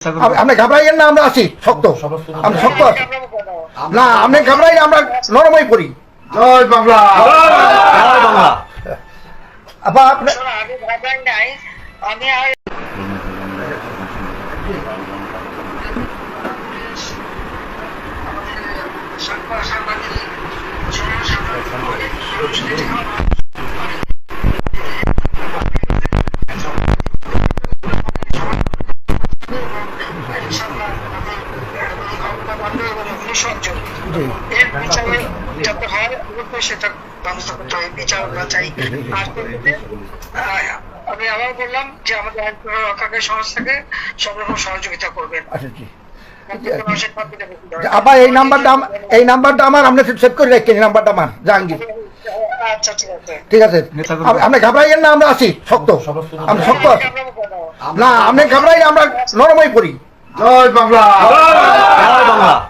Up- আপনি ঘাবড়াইয়েন না আমরা আছি শক্ত আমরা শক্ত আছি। না আপনি ঘাবড়াই আমরা নরমই পড়ি জয় বাংলা জয় বাংলা আপা আপনি আমি আর এর বিচারে যাতে হয় অবশ্যই সেটা ব্যবস্থা করতে হবে বিচার আমরা চাই। আর আমি আবার বললাম যে আমাদের আইন রক্ষাকারী সংস্থাকে সব রকম সহযোগিতা করবেন। আচ্ছা আপা এই নাম্বারটা এই নাম্বারটা আমার আপনি সেভ করে রাখেন এই নাম্বারটা আমার জাহাঙ্গীর। আচ্ছা ঠিক আছে। ঠিক আছে। আপ- আপনি ঘাবড়াইয়েন না আমরা আছি শক্ত। আমরা শক্ত আছি। না আপনি ঘাবড়াই আমরা নরমই পড়ি। জয় বাংলা। জয় বাংলা।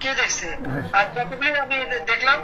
কে দেখছে? আর যতগুলি আমি দেখলাম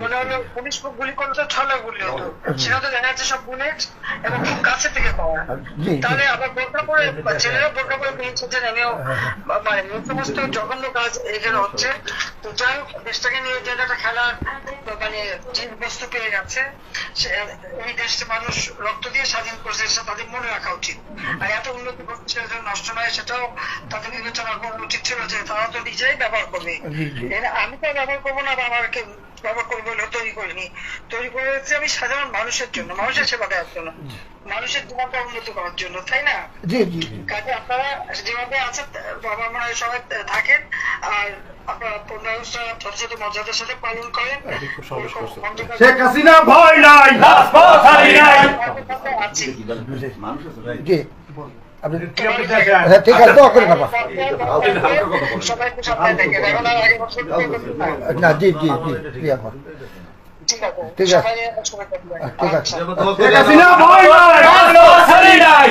মনে হলো পুলিশ গুলি করলে তো ছলে গুলি হতো। সেটা তো দেখা যাচ্ছে সব বুলেট এবং খুব কাছে থেকে পাওয়া। জি। তাহলে আবার বোরকা পরে ছেলেরা বোরকা পরে বেরিয়েছেন আমিও মানে এই সমস্ত জঘন্য কাজ এখানে হচ্ছে। তো যাই হোক দেশটাকে নিয়ে যে একটা খেলার মানে যে বস্তু পেয়ে যাচ্ছে সে- এই দেশে মানুষ রক্ত দিয়ে স্বাধীন করছে সেটা তাদের মনে রাখা উচিত। আর এত উন্নতি করছে নষ্ট নয় সেটাও তাদের বিবেচনা করা উচিত ছিল যে তারা তো নিজেই ব্যবহার করবে। আমি তো ব্যবহার করব না বা আমাকে ব্যবহার করব বলে তৈরি করিনি তৈরি করেছি আমি সাধারণ মানুষের জন্য মানুষের সেবা দেওয়ার জন্য মানুষের জীবনটা উন্নতি করার জন্য তাই না জি জি জি কাজে আপনারা যেভাবে আছেন বাবা মনে সবাই থাকেন আর আপনারা পনেরো যথাযথ মর্যাদার সাথে পালন করেন শেখ হাসিনা ভয় নাই আছি আপনি হ্যাঁ ঠিক আছে দোয়া আর আগে বছর না জি জি জি জি আপা ঠিক আছে। ঠিক আছে। আচ্ছা। শেখ হাসিনা ভয় নাই রাজপথ ছাড়ি নাই